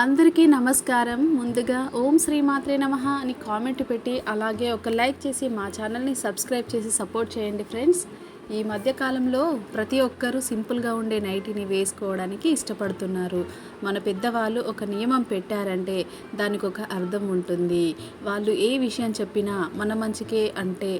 అందరికీ నమస్కారం. ముందుగా ఓం శ్రీమాత్రే నమ అని కామెంట్ పెట్టి అలాగే ఒక లైక్ చేసి మా ఛానల్ని సబ్స్క్రైబ్ చేసి సపోర్ట్ చేయండి ఫ్రెండ్స్. ఈ మధ్యకాలంలో ప్రతి ఒక్కరూ సింపుల్గా ఉండే నైటీని వేసుకోవడానికి ఇష్టపడుతున్నారు. మన పెద్దవాళ్ళు ఒక నియమం పెట్టారంటే దానికి ఒక అర్థం ఉంటుంది. వాళ్ళు ఏ విషయం చెప్పినా మన మంచికే అంటే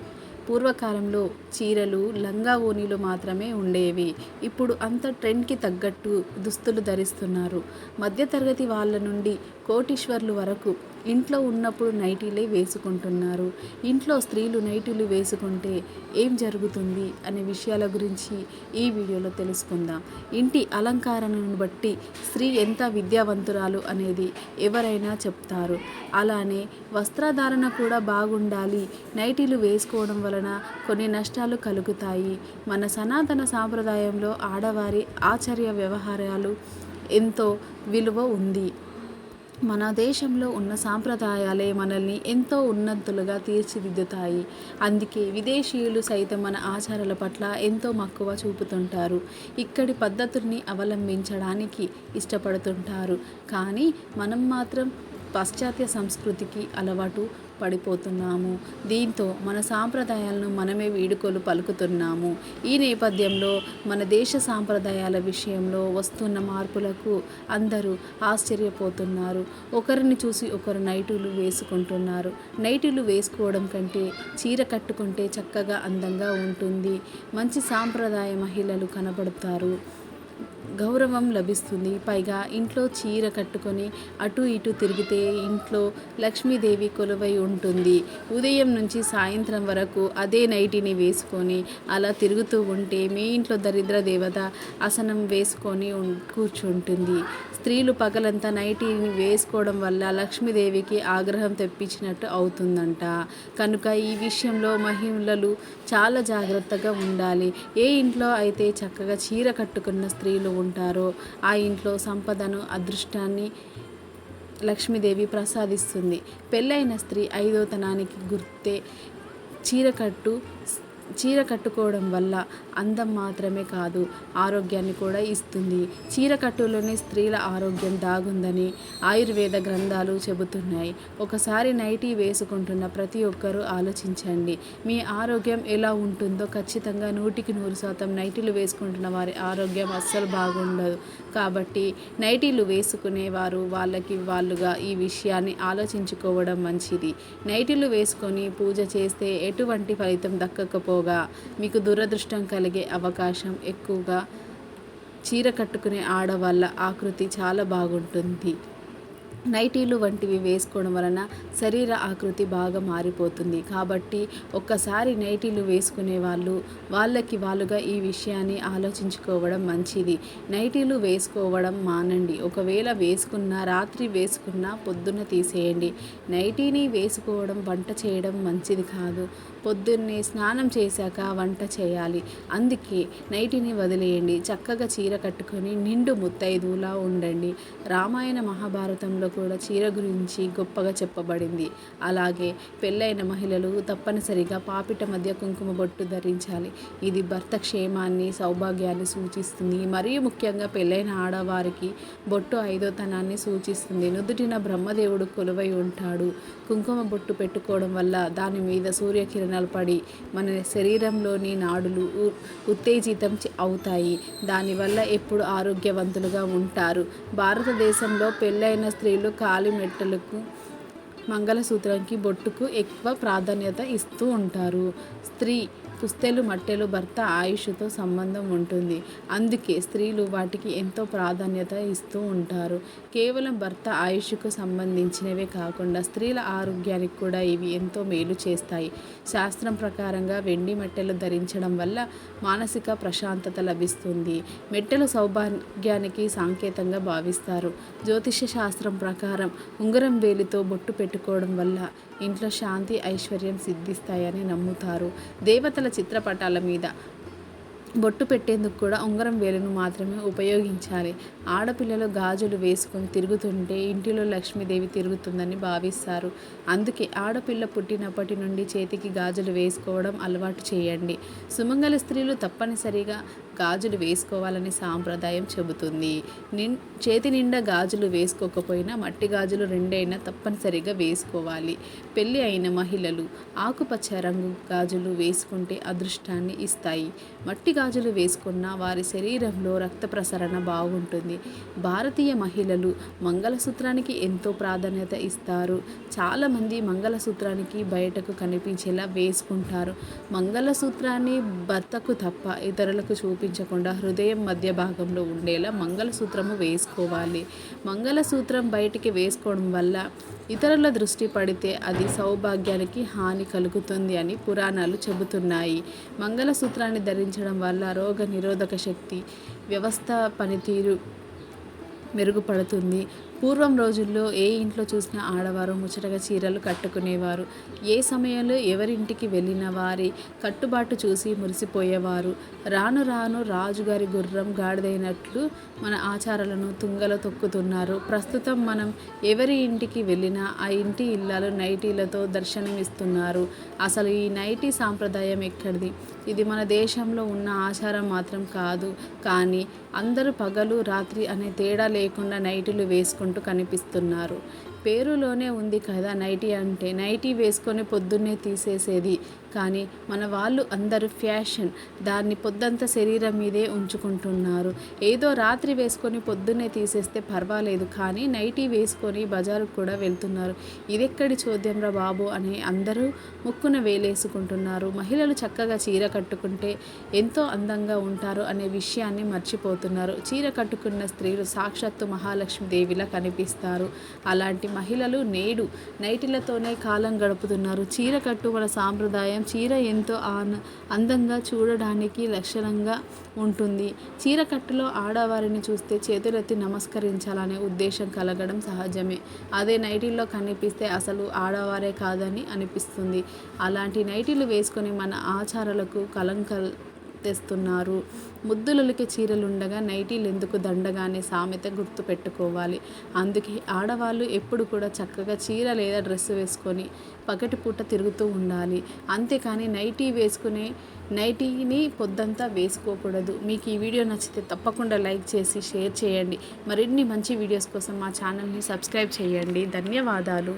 పూర్వకాలంలో చీరలు లంగా ఓనీలు మాత్రమే ఉండేవి. ఇప్పుడు అంత ట్రెండ్కి తగ్గట్టు దుస్తులు ధరిస్తున్నారు. మధ్యతరగతి వాళ్ళ నుండి కోటీశ్వర్లు వరకు ఇంట్లో ఉన్నప్పుడు నైటీలే వేసుకుంటున్నారు. ఇంట్లో స్త్రీలు నైటీలు వేసుకుంటే ఏం జరుగుతుంది అనే విషయాల గురించి ఈ వీడియోలో తెలుసుకుందాం. ఇంటి అలంకరణను బట్టి స్త్రీ ఎంత విద్యావంతురాలు అనేది ఎవరైనా చెప్తారు. అలానే వస్త్రధారణ కూడా బాగుండాలి. నైటీలు వేసుకోవడం వలన కొన్ని నష్టాలు కలుగుతాయి. మన సనాతన సాంప్రదాయంలో ఆడవారి ఆచార్య వ్యవహారాలు ఎంతో విలువ ఉంది. మన దేశంలో ఉన్న సాంప్రదాయాలే మనల్ని ఎంతో ఉన్నతులుగా తీర్చిదిద్దుతాయి. అందుకే విదేశీయులు సైతం మన ఆచారాల పట్ల ఎంతో మక్కువ చూపుతుంటారు. ఇక్కడి పద్ధతుల్ని అవలంబించడానికి ఇష్టపడుతుంటారు. కానీ మనం మాత్రం పాశ్చాత్య సంస్కృతికి అలవాటు పడిపోతున్నాము. దీంతో మన సాంప్రదాయాలను మనమే వీడుకోలు పలుకుతున్నాము. ఈ నేపథ్యంలో మన దేశ సాంప్రదాయాల విషయంలో వస్తున్న మార్పులకు అందరూ ఆశ్చర్యపోతున్నారు. ఒకరిని చూసి ఒకరు నైటులు వేసుకుంటున్నారు. నైటులు వేసుకోవడం కంటే చీర కట్టుకుంటే చక్కగా అందంగా ఉంటుంది. మంచి సాంప్రదాయ మహిళలు కనబడతారు. గౌరవం లభిస్తుంది. పైగా ఇంట్లో చీర కట్టుకొని అటు ఇటు తిరిగితే ఇంట్లో లక్ష్మీదేవి కొలువై ఉంటుంది. ఉదయం నుంచి సాయంత్రం వరకు అదే నైటీని వేసుకొని అలా తిరుగుతూ ఉంటే మీ ఇంట్లో దరిద్ర దేవత ఆసనం వేసుకొని కూర్చుంటుంది. స్త్రీలు పగలంతా నైటీని వేసుకోవడం వల్ల లక్ష్మీదేవికి ఆగ్రహం తెప్పించినట్టు అవుతుందంట. కనుక ఈ విషయంలో మహిళలు చాలా జాగ్రత్తగా ఉండాలి. ఏ ఇంట్లో అయితే చక్కగా చీర కట్టుకున్న స్త్రీలు ఉంటారో ఆ ఇంట్లో సంపదను అదృష్టాన్ని లక్ష్మీదేవి ప్రసాదిస్తుంది. పెళ్ళైన స్త్రీ ఐదోతనానికి గుర్తే చీరకట్టు చీర కట్టుకోవడం వల్ల అందం మాత్రమే కాదు ఆరోగ్యాన్ని కూడా ఇస్తుంది. చీర కట్టులోనే స్త్రీల ఆరోగ్యం దాగుందని ఆయుర్వేద గ్రంథాలు చెబుతున్నాయి. ఒకసారి నైటీ వేసుకుంటున్న ప్రతి ఒక్కరూ ఆలోచించండి. మీ ఆరోగ్యం ఎలా ఉంటుందో ఖచ్చితంగా నూటికి నూరు శాతం నైటీలు వేసుకుంటున్న వారి ఆరోగ్యం అస్సలు బాగుండదు. కాబట్టి నైటీలు వేసుకునేవారు వాళ్ళకి వాళ్ళుగా ఈ విషయాన్ని ఆలోచించుకోవడం మంచిది. నైటీలు వేసుకొని పూజ చేస్తే ఎటువంటి ఫలితం దక్కకపోగా మీకు దురదృష్టం కలిగే అవకాశం ఎక్కువగా చీర కట్టుకునే ఆడవాళ్ళ ఆకృతి చాలా బాగుంటుంది. నైటీలు వంటివి వేసుకోవడం వలన శరీర ఆకృతి బాగా మారిపోతుంది. కాబట్టి ఒక్కసారి నైటీలు వేసుకునే వాళ్ళు వాళ్ళకి వాళ్ళుగా ఈ విషయాన్ని ఆలోచించుకోవడం మంచిది. నైటీలు వేసుకోవడం మానండి. ఒకవేళ వేసుకున్న రాత్రి వేసుకున్న పొద్దున్న తీసేయండి. నైటీని వేసుకోవడం వంట చేయడం మంచిది కాదు. పొద్దున్నే స్నానం చేశాక వంట చేయాలి. అందుకే నైటీని వదిలేయండి. చక్కగా చీర కట్టుకొని నిండు ముత్తైదులా ఉండండి. రామాయణ మహాభారతంలో కూడా చీర గురించి గొప్పగా చెప్పబడింది. అలాగే పెళ్ళైన మహిళలు తప్పనిసరిగా పాపిట మధ్య కుంకుమ బొట్టు ధరించాలి. ఇది భర్త క్షేమాన్ని సౌభాగ్యాన్ని సూచిస్తుంది. మరియు ముఖ్యంగా పెళ్ళైన ఆడవారికి బొట్టు ఐదోతనాన్ని సూచిస్తుంది. నుదుటిన బ్రహ్మదేవుడు కొలువై ఉంటాడు. కుంకుమ బొట్టు పెట్టుకోవడం వల్ల దాని మీద సూర్యకిరణాలు పడి మన శరీరంలోని నాడులు ఉ- ఉత్తేజితం అవుతాయి. దానివల్ల ఎప్పుడు ఆరోగ్యవంతులుగా ఉంటారు. భారతదేశంలో పెళ్ళైన స్త్రీ కాలి మెట్టలకు మంగళసూత్రంకి బొట్టుకు ఎక్కువ ప్రాధాన్యత ఇస్తూ ఉంటారు. స్త్రీ పుస్తెలు మట్టెలు భర్త ఆయుష్తో సంబంధం ఉంటుంది. అందుకే స్త్రీలు వాటికి ఎంతో ప్రాధాన్యత ఇస్తూ ఉంటారు. కేవలం భర్త ఆయుష్కు సంబంధించినవే కాకుండా స్త్రీల ఆరోగ్యానికి కూడా ఇవి ఎంతో మేలు చేస్తాయి. శాస్త్రం ప్రకారంగా వెండి మెట్టెలు ధరించడం వల్ల మానసిక ప్రశాంతత లభిస్తుంది. మెట్టెలు సౌభాగ్యానికి సంకేతంగా భావిస్తారు. జ్యోతిష శాస్త్రం ప్రకారం ఉంగరం వేలితో బొట్టు పెట్టు పెట్టుకోవడం వల్ల ఇంట్లో శాంతి ఐశ్వర్యం సిద్ధిస్తాయని నమ్ముతారు. దేవతల చిత్రపటాల మీద బొట్టు పెట్టేందుకు కూడా ఉంగరం వేలును మాత్రమే ఉపయోగించాలి. ఆడపిల్లలు గాజులు వేసుకొని తిరుగుతుంటే ఇంటిలో లక్ష్మీదేవి తిరుగుతుందని భావిస్తారు. అందుకే ఆడపిల్ల పుట్టినప్పటి నుండి చేతికి గాజులు వేసుకోవడం అలవాటు చేయండి. సుమంగళ స్త్రీలు తప్పనిసరిగా గాజులు వేసుకోవాలని సాంప్రదాయం చెబుతుంది. నిన్ చేతి నిండా గాజులు వేసుకోకపోయినా మట్టి గాజులు రెండైనా తప్పనిసరిగా వేసుకోవాలి. పెళ్ళి అయిన మహిళలు ఆకుపచ్చ రంగు గాజులు వేసుకుంటే అదృష్టాన్ని ఇస్తాయి. మట్టి గాజులు వేసుకున్న వారి శరీరంలో రక్త ప్రసరణ బాగుంటుంది. భారతీయ మహిళలు మంగళసూత్రానికి ఎంతో ప్రాధాన్యత ఇస్తారు. చాలామంది మంగళసూత్రానికి బయటకు కనిపించేలా వేసుకుంటారు. మంగళసూత్రాన్ని భర్తకు తప్ప ఇతరులకు చూపించకుండా హృదయం మధ్య భాగంలో ఉండేలా మంగళసూత్రము వేసుకోవాలి. మంగళసూత్రం బయటికి వేసుకోవడం వల్ల ఇతరుల దృష్టి పడితే అది సౌభాగ్యానికి హాని కలుగుతుంది అని పురాణాలు చెబుతున్నాయి. మంగళసూత్రాన్ని ధరించడం వల్ల రోగ నిరోధక శక్తి వ్యవస్థ పనితీరు మెరుగుపడుతుంది. పూర్వం రోజుల్లో ఏ ఇంట్లో చూసినా ఆడవారు ముచ్చటగా చీరలు కట్టుకునేవారు. ఏ సమయంలో ఎవరింటికి వెళ్ళిన వారి కట్టుబాటు చూసి మురిసిపోయేవారు. రాను రాను రాజుగారి గుర్రం గాడిదైనట్లు మన ఆచారాలను తుంగలో తొక్కుతున్నారు. ప్రస్తుతం మనం ఎవరి ఇంటికి వెళ్ళినా ఆ ఇంటి ఇళ్ళలు నైటీలతో దర్శనమిస్తున్నారు. అసలు ఈ నైటీ సాంప్రదాయం ఎక్కడిది? ఇది మన దేశంలో ఉన్న ఆచారం మాత్రం కాదు. కానీ అందరూ పగలు రాత్రి అనే తేడా లేకుండా నైటీలు వేసుకుంటూ కనిపిస్తున్నారు. పేరులోనే ఉంది కదా నైటీ అంటే? నైటీ వేసుకొని పొద్దున్నే తీసేసేది. కానీ మన వాళ్ళు అందరూ ఫ్యాషన్ దాన్ని పొద్దంతా శరీరం మీదే ఉంచుకుంటున్నారు. ఏదో రాత్రి వేసుకొని పొద్దున్నే తీసేస్తే పర్వాలేదు కానీ నైటీ వేసుకొని బజారుకు కూడా వెళ్తున్నారు. ఇదెక్కడి చోద్యంరా బాబు అని అందరూ ముక్కున వేలేసుకుంటున్నారు. మహిళలు చక్కగా చీర కట్టుకుంటే ఎంతో అందంగా ఉంటారు అనే విషయాన్ని మర్చిపోతున్నారు. చీర కట్టుకున్న స్త్రీలు సాక్షాత్తు మహాలక్ష్మి దేవిలా కనిపిస్తారు. అలాంటి మహిళలు నేడు నైటిలతోనే కాలం గడుపుతున్నారు. చీర కట్టు మన సాంప్రదాయం చీర ఎంతో ఆన అందంగా చూడడానికి లక్షణంగా ఉంటుంది. చీర కట్టులో ఆడవారిని చూస్తే చేతులెత్తి నమస్కరించాలనే ఉద్దేశం కలగడం సహజమే. అదే నైటీల్లో కనిపిస్తే అసలు ఆడవారే కాదని అనిపిస్తుంది. అలాంటి నైటీలు వేసుకొని మన ఆచారాలకు కలంకల్ తెస్తున్నారు ముద్దులకి చీరలుండగా నైటీలు ఎందుకు దండగానే సామెత గుర్తు పెట్టుకోవాలి అందుకే ఆడవాళ్ళు ఎప్పుడు కూడా చక్కగా చీర లేదా డ్రెస్ వేసుకొని పగటిపూట తిరుగుతూ ఉండాలి. అంతేకాని నైటీ వేసుకునే నైటీని పొద్దంతా వేసుకోకూడదు. మీకు ఈ వీడియో నచ్చితే తప్పకుండా లైక్ చేసి షేర్ చేయండి. మరిన్ని మంచి వీడియోస్ కోసం మా ఛానల్ని సబ్స్క్రైబ్ చేయండి. ధన్యవాదాలు.